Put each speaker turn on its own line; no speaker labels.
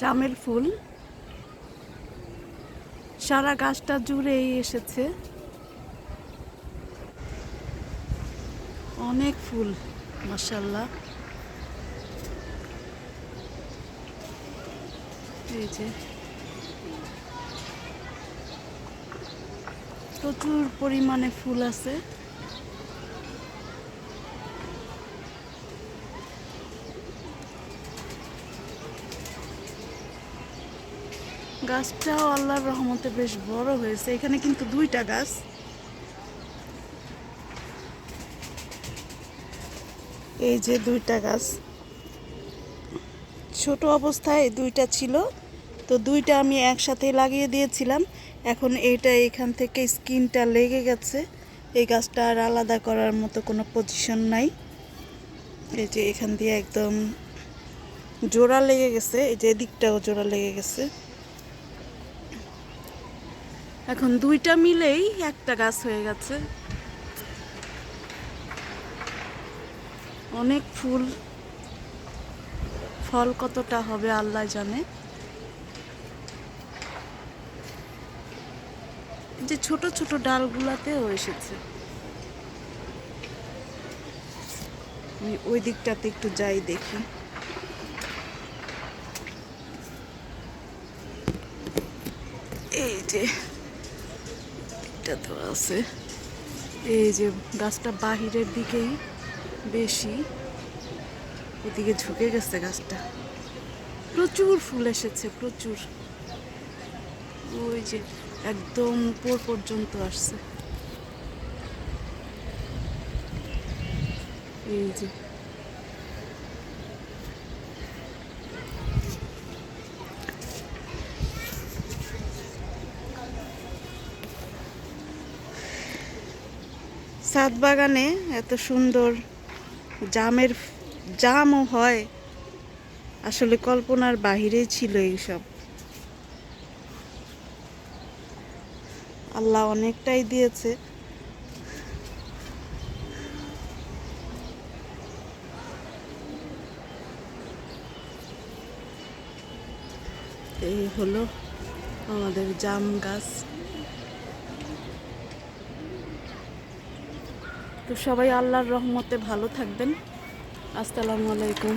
জামের ফুল। সারা গাছটা জুড়েই এসেছে। অনেক ফুল মাসাল্লাহ এই যে। প্রচুর পরিমাণে ফুল আছে। গাছটাও আল্লাহর রহমতে বেশ বড় হয়েছে। এখানে কিন্তু দুইটা গাছ। এই যে দুইটা গাছ। ছোট অবস্থায় দুইটা ছিল। তো দুইটা আমি একসাথে লাগিয়ে দিয়েছিলাম। এখন এইটা এখান থেকে স্কিনটা লেগে গেছে। এই গাছটা আর আলাদা করার মতো কোনো পজিশন নাই। এই যে এখান দিয়ে একদম জোড়া লেগে গেছে। এই যে এদিকটাও জোড়া লেগে গেছে। এখন দুইটা মিলেই একটা গাছ হয়ে গেছে। অনেক ফুল, ফল কতটা হবে আল্লাহ জানে। যে ছোট ছোট ডালগুলাতেও এসেছে। আমি ওই দিকটাতে একটু যাই দেখি। এই যে দিকটা তো আছে। এই যে গাছটা বাহিরের দিকেই বেশি, এদিকে ঝুঁকে গেছে গাছটা। প্রচুর ফুল এসেছে, প্রচুর। ওই যে একদম উপর পর্যন্ত আসছে। এই যে সাত বাগানে এত সুন্দর জামের জামও হয়। আসলে কল্পনার বাহিরেই ছিল এইসব। আল্লাহ অনেকটাই দিয়েছে। এই হলো আমাদের জাম গাছ। তো সবাই আল্লাহর রহমতে ভালো থাকবেন। আসসালামু আলাইকুম।